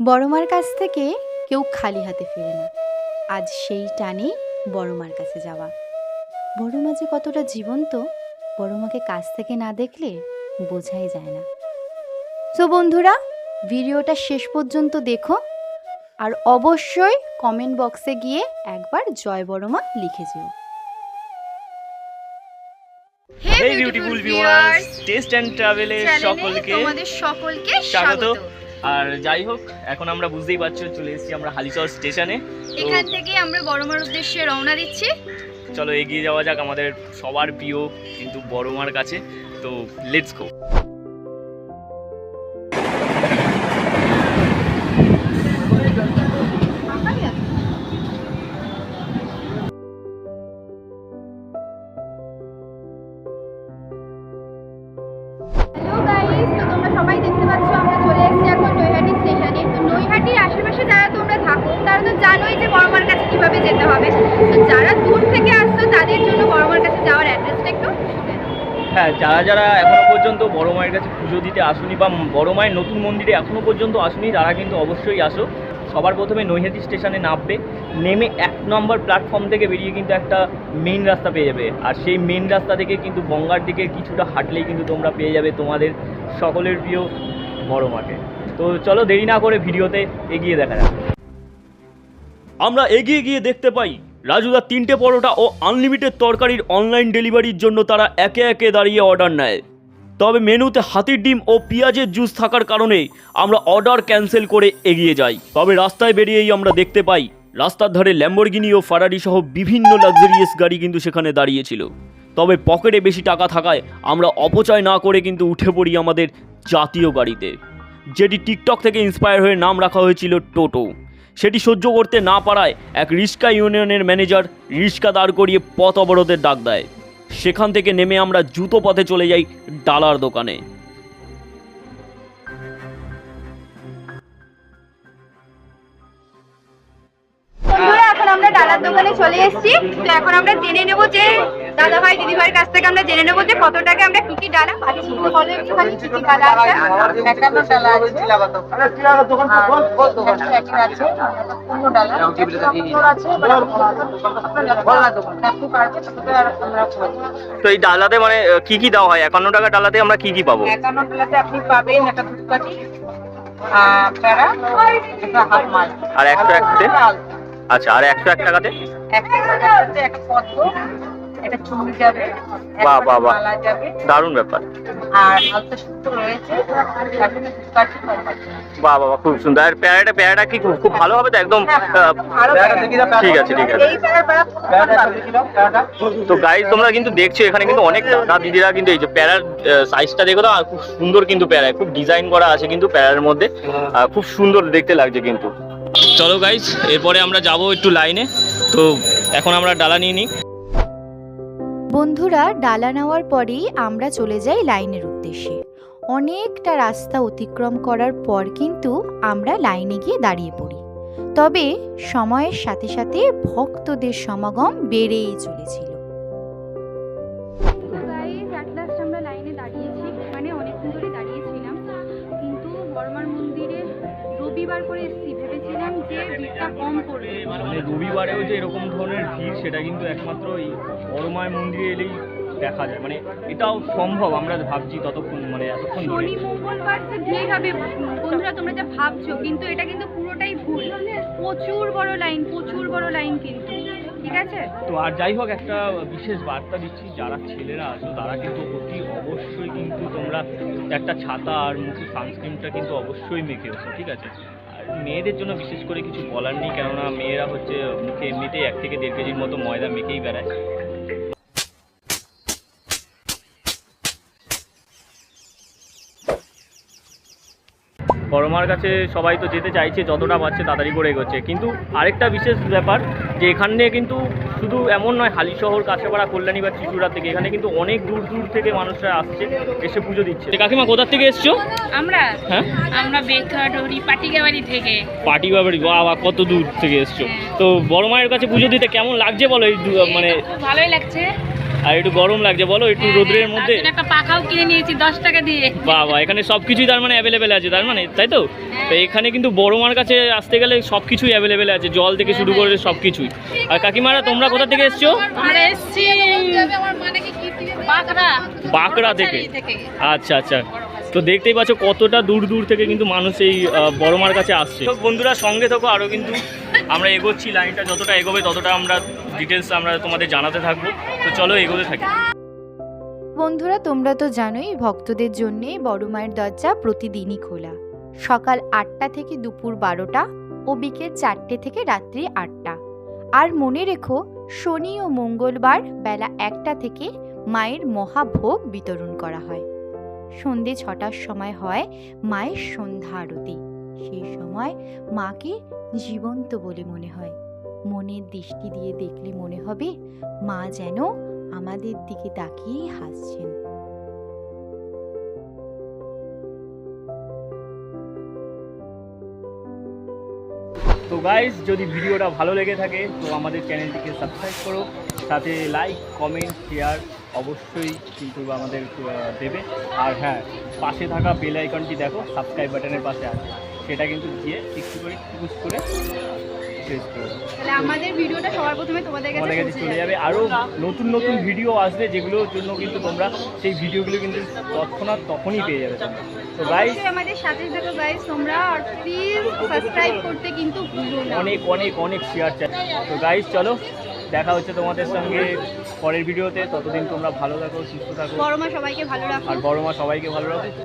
বড় মার কাছ থেকে কেউ খালি হাতে ফেরে না। আজ সেই টানে বড়মার কাছে যাওয়া। বড়মা যে কতটা জীবন্ত বড়মাকে কাছ থেকে না দেখলে বোঝাই যায় না। তো বন্ধুরা ভিডিওটা শেষ পর্যন্ত দেখো আর অবশ্যই কমেন্ট বক্সে গিয়ে একবার জয় বড়মা লিখে যেও। Hey beautiful viewers taste and ট্রাভেলে সকলকে তোমাদের সকলকে স্বাগত। আর যাই হোক এখন আমরা বুঝতেই পারছ চলে এসেছি আমরা হালিচর স্টেশনে। এখান থেকে আমরা বড়মার উদ্দেশ্যে রওনা দিচ্ছি। চলো এগিয়ে যাওয়া যাক আমাদের সবার প্রিয় কিন্তু বড় মার কাছে। তো লেটস গো তারা তো জানোই যে বড়মার কাছে কীভাবে যেতে হবে। তো যারা দূর থেকে আসছো, তাদের জন্য বড়মার কাছে যাওয়ার অ্যাড্রেসটা একটু হ্যাঁ যারা যারা এখনও পর্যন্ত বড় মায়ের কাছে পুজো দিতে আসুনি বা বড় মায়ের নতুন মন্দিরে এখনও পর্যন্ত আসুনি, তারা কিন্তু অবশ্যই আসো। সবার প্রথমে নৈহাটি স্টেশনে নামবে। নেমে এক নম্বর প্ল্যাটফর্ম থেকে বেরিয়ে কিন্তু একটা মেইন রাস্তা পেয়ে যাবে। আর সেই মেইন রাস্তা থেকে কিন্তু গঙ্গার দিকে কিছুটা হাঁটলেই কিন্তু তোমরা পেয়ে যাবে তোমাদের সকলের প্রিয় বড় মাকে। তো চলো দেরি না করে ভিডিওতে এগিয়ে দেখা যাক। আমরা এগিয়ে গিয়ে দেখতে পাই, রাজুদা তিনটে পরোটা ও আনলিমিটেড তরকারির অনলাইন ডেলিভারির জন্য তারা একে একে দাঁড়িয়ে অর্ডার নেয়। তবে মেনুতে হাতির ডিম ও পেঁয়াজের জুস থাকার কারণে আমরা অর্ডার ক্যান্সেল করে এগিয়ে যাই। তবে রাস্তায় বেরিয়েই আমরা দেখতে পাই, রাস্তার ধারে ল্যাম্বরগিনি ও ফারারি সহ বিভিন্ন লাক্সারিয়াস গাড়ি কিন্তু সেখানে দাঁড়িয়েছিল। তবে পকেটে বেশি টাকা থাকায় আমরা অপচয় না করে কিন্তু উঠে পড়ি আমাদের জাতীয় গাড়িতে, যেটি টিকটক থেকে ইন্সপায়ার হয়ে নাম রাখা হয়েছিল টোটো সেটি সহ্য করতে না পারায় এক রিস্কা ইউনিয়নের ম্যানেজার রিস্কা দাঁড় করিয়ে পথ অবরোধের ডাক দেয়। সেখান থেকে নেমে আমরা জুতো পথে চলে যাই ডালার দোকানে। আমরা দোকানে চলে এসেছি। তো এখন আমরা জেনে নেব যে দাদা ভাই দিদি ভাইয়ের কাছ থেকে আমরা জেনে নেব যে কত টাকা আমরা কি কি ডালা পাচ্ছি। তো বলো একটুখানি কি কি ডালা আছে। একান্ন ডালা আছে। তো এই ডালাতে মানে কি কি দেওয়া হয়? একান্ন টাকা ডালাতে আমরা কি কি পাবো? একান্ন ডালাতে আপনি পাবেন একটা ধূপকাঠি আর একশো একতে? আচ্ছা আর একশো এক টাকাতে? যাবে বাহ, বাহ, বাহ। দারুণ ব্যাপার। আর আলতা সুতো রয়েছে সাথে ধূপকাঠি কপাটি। বাহ বাবা খুব সুন্দর। আর প্যারাটা প্যারাটা কি খুব খুব ভালো হবে তো? একদম হ্যাঁ। ঠিক আছে ঠিক আছে। এই প্যারা প্যারা তো গাইজ তোমরা কিন্তু দেখছ এখানে কিন্তু অনেক দাদা দিদিরা কিন্তু এই যে প্যারার সাইজটা দেখো তো আর খুব সুন্দর কিন্তু প্যারা খুব ডিজাইন করা আছে কিন্তু প্যারার মধ্যে। খুব সুন্দর দেখতে লাগছে কিন্তু। চলো গাইজ এরপরে আমরা যাব একটু লাইনে তো এখন আমরা ডালা নিয়ে নিই। বন্ধুরা, ডালা নেওয়ার পরেই আমরা চলে যাই লাইনের উদ্দেশ্যে। অনেকটা রাস্তা অতিক্রম করার পর কিন্তু আমরা লাইনে গিয়ে দাঁড়িয়ে পড়ি। তবে সময়ের সাথে সাথে ভক্তদের সমাগম বেড়েই চলেছিল ভেবেছিলাম ভিড়টা কম পড়বে। মানে রবিবারেও যে এরকম ধরনের ভিড় সেটা কিন্তু একমাত্র এই বড়মায় মন্দিরে এলেই দেখা যায়। মানে এটাও সম্ভব আমরা ভাবছি ততক্ষণ মানে এতক্ষণ শনি মঙ্গলবার যে ভিড় হবে বন্ধুরা তোমরা যা ভাবছ কিন্তু এটা কিন্তু পুরোটাই ভুল। প্রচুর বড় লাইন প্রচুর বড় লাইন কিন্তু। ঠিক আছে? তো আর যাই হোক একটা বিশেষ বার্তা দিচ্ছি যারা ছেলেরা আছো তারা কিন্তু অতি অবশ্যই কিন্তু তোমরা একটা ছাতা আর মুখে সানস্ক্রিনটা কিন্তু অবশ্যই মেখে এসো ঠিক আছে? মেয়েদের জন্য বিশেষ করে কিছু বলার নেই, কেননা মেয়েরা হচ্ছে মুখে এমনিতেই এক থেকে দেড় কেজির মতো ময়দা মেখেই বেড়ায়। বড়মার কাছে সবাই তো যেতে চাইছে, যতটা পারছে তাড়াতাড়ি করে এগোচ্ছে। কিন্তু আরেকটা বিশেষ ব্যাপার, যে এখানে কিন্তু শুধু এমন নয় হালিশহর কাছেপাড়া কল্যাণী বা ত্রিপুরা থেকে। এখানে কিন্তু অনেক দূর দূর থেকে মানুষরা আসছে এসে পুজো দিচ্ছে। কাকিমা কোথা থেকে এসছো? আমরা? হ্যাঁ? আমরা বেথুয়াডুরি পাটিগাবাড়ি থেকে। পাটিগাবাড়ি বাবা কত দূর থেকে এসছো। তো বড় মায়ের কাছে পুজো দিতে কেমন লাগছে বলো এই মানে ভালোই লাগছে। আর একটু গরম লাগছে বলো একটু রোদ্রের মধ্যে? একটা পাখাও কিনে নিয়েছি দশ টাকা দিয়ে। বাবা এখানে সব কিছুই তার মানে অ্যাভেলেবেল আছে তার মানে তাই তো? তো এখানে কিন্তু বড় মার কাছে আসতে গেলে সব কিছুই অ্যাভেলেবেল আছে জল থেকে শুরু করে সব কিছুই আর কাকিমারা তোমরা কোথা থেকে এসছো? আমরা এসছি বাঁকড়া। থেকে। আচ্ছা আচ্ছা। তো দেখতেই পাচ্ছ কতটা দূর দূর থেকে কিন্তু মানুষ এই আহ, বড় কাছে আসছে। তো বন্ধুরা সঙ্গে থাকো আরও কিন্তু আমরা এগোচ্ছি লাইনটা যতটা এগোবে ততটা আমরা ডিটেলস আমরা তোমাদের জানাতে থাকব। তো চলো এগোতে থাকি। বন্ধুরা, তোমরা তো জানোই, ভক্তদের জন্যে বড় মায়ের দরজা প্রতিদিনই খোলা। সকাল আটটা থেকে দুপুর বারোটা ও বিকেল চারটে থেকে রাত্রি আটটা। আর মনে রেখো, শনি ও মঙ্গলবার বেলা একটা থেকে মায়ের মহাভোগ বিতরণ করা হয়। সন্ধে ছটার সময় হয় মায়ের সন্ধ্যা আরতি। সেই সময় মাকে জীবন্ত বলে মনে হয়। মনের দৃষ্টি দিয়ে দেখলে মনে হবে মা যেন আমাদের দিকে তাকিয়েই হাসছেন। তো গাইস যদি ভিডিওটা ভালো লেগে থাকে, তো আমাদের চ্যানেলটিকে সাবস্ক্রাইব করো, সাথে লাইক কমেন্ট শেয়ার অবশ্যই কিন্তু আমাদের দেবে। আর হ্যাঁ পাশে থাকা বেল আইকনটি দেখো সাবস্ক্রাইব বাটনের পাশে আছে। সেটা কিন্তু দিয়ে একটু করে পুশ করে প্রেস তাহলে আমাদের ভিডিওটা সবার প্রথমে তোমাদের কাছে আমাদের কাছে চলে যাবে। আরও নতুন নতুন ভিডিও আসবে যেগুলোর জন্য কিন্তু তোমরা সেই ভিডিওগুলো কিন্তু তৎক্ষণাৎ তখনই পেয়ে যাবে তো গাইস আমাদের সাথে থাকো গাইস তোমরা আর প্লিজ সাবস্ক্রাইব করতে কিন্তু ভুলো না। অনেক অনেক অনেক শেয়ার চাই। তো গাইস চলো দেখা হচ্ছে তোমাদের সঙ্গে পরের ভিডিওতে ততদিন তোমরা ভালো থাকো সুস্থ থাকো। বড় মা সবাইকে ভালো রাখো। আর বড় মা সবাইকে ভালো রাখো।